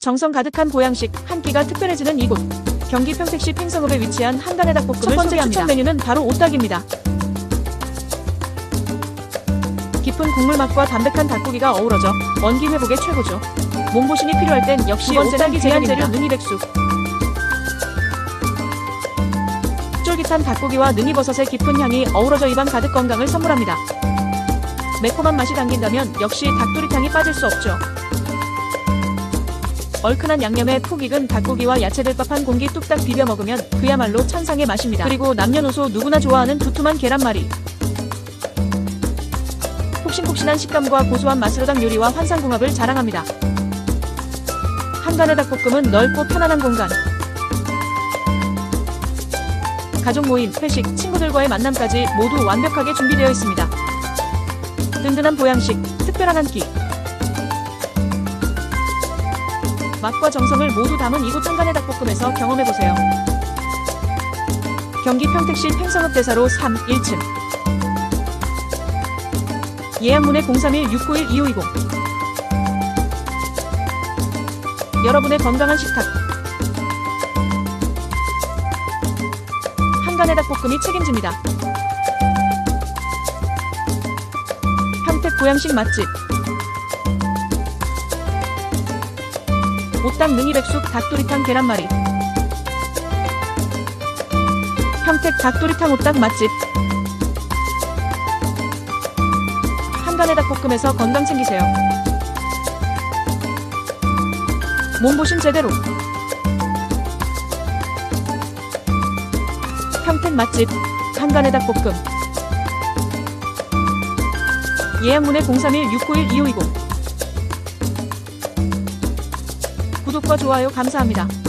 정성 가득한 보양식 한 끼가 특별해지는 이곳. 경기 평택시 팽성읍에 위치한 한간의 닭볶음을 첫 번째 추천 메뉴는 바로 오닭입니다. 깊은 국물 맛과 담백한 닭고기가 어우러져 원기 회복에 최고죠. 몸보신이 필요할 땐 역시 두 번째는 귀한 재료 능이백숙. 쫄깃한 닭고기와 능이버섯의 깊은 향이 어우러져 입안 가득 건강을 선물합니다. 매콤한 맛이 당긴다면 역시 닭도리탕이 빠질 수 없죠. 얼큰한 양념에 푹 익은 닭고기와 야채들밥한 공기 뚝딱 비벼 먹으면 그야말로 천상의 맛입니다. 그리고 남녀노소 누구나 좋아하는 두툼한 계란말이. 폭신폭신한 식감과 고소한 닭 요리와 환상궁합을 자랑합니다. 한간의 닭볶음은 넓고 편안한 공간. 가족 모임, 회식, 친구들과의 만남까지 모두 완벽하게 준비되어 있습니다. 든든한 보양식, 특별한 한 끼. 맛과 정성을 모두 담은 이곳 한간의 닭볶음에서 경험해보세요. 경기 평택시 팽성읍 대사로 3, 1층. 예약문의 031-691-2520. 여러분의 건강한 식탁. 한간의 닭볶음이 책임집니다. 평택 보양식 맛집. 오딱 능이백숙 닭도리탕 계란말이. 평택 닭도리탕 오딱 맛집. 한간의 닭볶음에서 건강 챙기세요. 몸보신 제대로. 평택 맛집 한간의 닭볶음. 예약문의 031-691-2520. 구독과 좋아요 감사합니다.